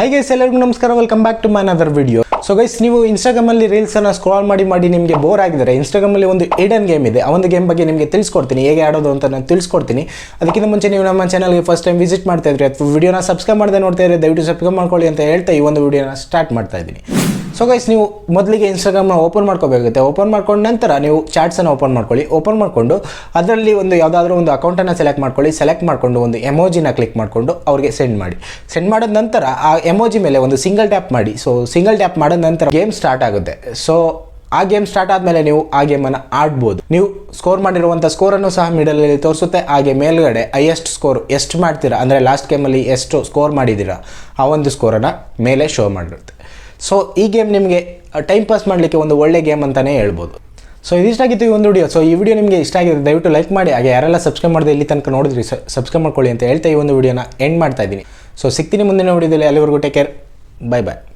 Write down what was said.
High guys ಎಲ್ಲರಿಗೂ ನಮಸ್ಕಾರ. Welcome back to my other video so guys ನೀವು ಇನ್ಸ್ಟಾಗ್ರಾಮಲ್ಲಿ ರೀಲ್ಸನ್ನು ಸ್ಕ್ರಾಲ್ ಮಾಡಿ ಮಾಡಿ ನಿಮಗೆ ಬೋರ್ ಆಗಿದ್ದಾರೆ ಇನ್ಸ್ಟಾಗ್ರಾಮಲ್ಲಿ ಒಂದು ಏಡನ್ ಗೇಮ್ ಇದೆ. ಆ ಒಂದು ಗೇಮ್ ಬಗ್ಗೆ ನಿಮಗೆ ತಿಳಿಸ್ಕೊಡ್ತೀನಿ. ಹೇಗೆ ಆಡೋದು ಅಂತ ನಾನು ತಿಳಿಸ್ಕೊಡ್ತೀನಿ. ಅದಕ್ಕಿಂತ ಮುಂಚೆ ನೀವು ನಮ್ಮ ಚಾನಲ್ಗೆ ಫಸ್ಟ್ ಟೈಮ್ ವಿಸಿಟ್ ಮಾಡ್ತಾ ಇದ್ರಿ ಅಥವಾ ವಿಡಿಯೋನ ಸಬ್ಸ್ಕ್ರೈಬ್ ಮಾಡದೆ ನೋಡ್ತಾ ಇದ್ರೆ ದಯವಿಟ್ಟು ಸಬ್ಸ್ಕ್ರೈಬ್ ಮಾಡ್ಕೊಳ್ಳಿ ಅಂತ ಹೇಳ್ತಾ ಈ ಒಂದು ವಿಡಿಯೋನ ಸ್ಟಾರ್ಟ್ ಮಾಡ್ತಾ ಇದ್ದೀನಿ. ಸೊ ಗೈಸ್ ನೀವು ಮೊದಲಿಗೆ ಇನ್ಸ್ಟಾಗ್ರಾಮ್ನ ಓಪನ್ ಮಾಡ್ಕೋಬೇಕಾಗುತ್ತೆ. ಓಪನ್ ಮಾಡ್ಕೊಂಡ ನಂತರ ನೀವು ಚಾಟ್ಸನ್ನು ಓಪನ್ ಮಾಡ್ಕೊಳ್ಳಿ. ಓಪನ್ ಮಾಡಿಕೊಂಡು ಅದರಲ್ಲಿ ಒಂದು ಯಾವುದಾದ್ರೂ ಒಂದು ಅಕೌಂಟನ್ನು ಸೆಲೆಕ್ಟ್ ಮಾಡ್ಕೊಳ್ಳಿ. ಸೆಲೆಕ್ಟ್ ಮಾಡಿಕೊಂಡು ಒಂದು ಎಮೋಜಿನ ಕ್ಲಿಕ್ ಮಾಡಿಕೊಂಡು ಅವ್ರಿಗೆ ಸೆಂಡ್ ಮಾಡಿ. ಸೆಂಡ್ ಮಾಡಿದ ನಂತರ ಆ ಎಮೋಜಿ ಮೇಲೆ ಒಂದು ಸಿಂಗಲ್ ಟ್ಯಾಪ್ ಮಾಡಿ. ಸೊ ಸಿಂಗಲ್ ಟ್ಯಾಪ್ ಮಾಡಿದ ನಂತರ ಗೇಮ್ ಸ್ಟಾರ್ಟ್ ಆಗುತ್ತೆ. ಸೊ ಆ ಗೇಮ್ ಸ್ಟಾರ್ಟ್ ಆದಮೇಲೆ ನೀವು ಆ ಗೇಮನ್ನು ಆಡ್ಬೋದು. ನೀವು ಸ್ಕೋರ್ ಮಾಡಿರುವಂಥ ಸ್ಕೋರನ್ನು ಸಹ ಮಿಡಲಲ್ಲಿ ತೋರಿಸುತ್ತೆ. ಹಾಗೆ ಮೇಲ್ಗಡೆ ಹೈಯೆಸ್ಟ್ ಸ್ಕೋರ್ ಎಷ್ಟು ಮಾಡ್ತೀರಾ? ಅಂದರೆ ಲಾಸ್ಟ್ ಗೇಮಲ್ಲಿ ಎಷ್ಟು ಸ್ಕೋರ್ ಮಾಡಿದ್ದೀರಾ? ಆ ಒಂದು ಸ್ಕೋರನ್ನು ಮೇಲೆ ಶೋ ಮಾಡಿರುತ್ತೆ. ಸೊ ಈ ಗೇಮ್ ನಿಮಗೆ ಟೈಮ್ ಪಾಸ್ ಮಾಡಲಿಕ್ಕೆ ಒಂದು ಒಳ್ಳೆ ಗೇಮ್ ಅಂತಲೇ ಹೇಳ್ಬೋದು. ಸೊ ಇದಿಷ್ಟಾಗಿತ್ತು ಈ ಒಂದು ವಿಡಿಯೋ ಸೊ ಈ ವಿಡಿಯೋ ನಿಮಗೆ ಇಷ್ಟ ಆಗಿದೆ ದಯವಿಟ್ಟು ಲೈಕ್ ಮಾಡಿ. ಹಾಗೆ ಯಾರೆಲ್ಲ ಸಬ್ಸ್ಕ್ರೈಬ್ ಮಾಡಿದೆ ಇಲ್ಲಿ ತನಕ ನೋಡಿದ್ರಿ ಸಬ್ಸ್ಕ್ರೈಬ್ ಮಾಡ್ಕೊಳ್ಳಿ ಅಂತ ಹೇಳ್ತಾ ಈ ಒಂದು ವಿಡಿಯೋನ ಎಂಡ್ ಮಾಡ್ತಾ ಇದ್ದೀನಿ. ಸೊ ಸಿಗ್ತೀನಿ ಮುಂದಿನ ವಿಡಿಯೋದಲ್ಲಿ ಅಲ್ಲಿವರೆಗೂ ಟೇಕ್ ಕೇರ್ ಬೈ ಬಾಯ್